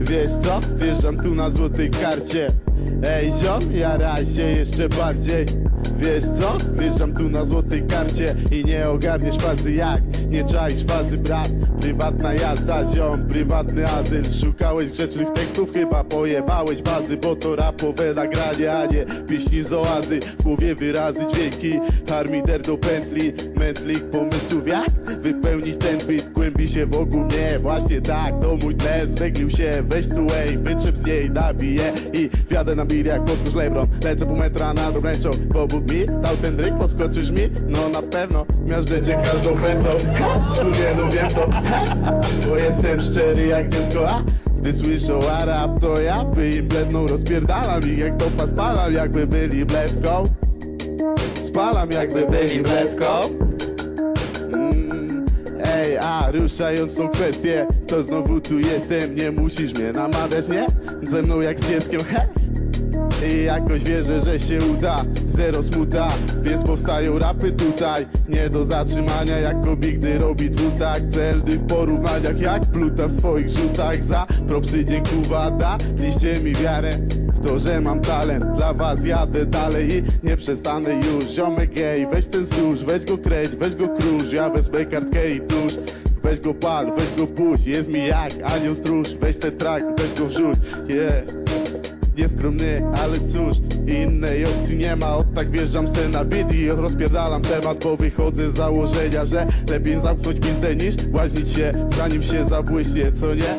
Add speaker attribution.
Speaker 1: Wiesz co? Wjeżdżam tu na złotej karcie. Ej zio, jaraj się jeszcze bardziej. Wiesz co? Wjeżdżam tu na złotej karcie I nie ogarniesz fazy jak. Nie czaisz fazy brat. Prywatna jazda ziom, prywatny azyl. Szukałeś grzecznych tekstów, chyba pojebałeś bazy Bo to rapowe nagranie, a nie pieśni z oazy. W głowie wyrazy, dźwięki Harmider do pętli. Mętlik pomysłów jak wypełnić ten bit. Głębi się wokół mnie, właśnie tak To mój tlen, zwęglił się, weź tu ej Wytrzep z niej, nabiję i wjadę na bir jak podkórz Lebron Lecę pół metra nad obręczą Pobud mi, dał ten dryk, podskoczysz mi? No na pewno, miażdżecie każdą pętlą Studię lubię to, bo jestem szczery jak dziecko a? Gdy słyszą Arab, to ja by im bledną Rozpierdalam ich jak topa, spalam jakby byli bledką Spalam jakby byli bledką ruszając tą kwestię To znowu tu jestem, nie musisz mnie namawiać, nie? Ze mną jak z dzieckiem, he? I jakoś wierzę, że się uda. Zero smuta, więc powstają rapy tutaj. Nie do zatrzymania jak Kobi, gdy robi dwutak Celny w porównaniach jak Pluta w swoich rzutach. Za propsy dziękuwada, liście mi wiarę w to, że mam talent. Dla was jadę dalej i nie przestanę już. Ziomek gej, weź ten susz, weź go kreć, weź go krusz Ja wezmę kartkę i tusz Weź go pal, weź go puść, jest mi jak anioł stróż. Weź ten track, weź go wrzuć, yeah. Nieskromny, ale cóż, innej opcji nie ma. Od tak wjeżdżam se na beat i rozpierdalam temat Bo wychodzę z założenia, że lepiej zamknąć pizdę niż łaźnić się Zanim się zabłyśnie, co nie?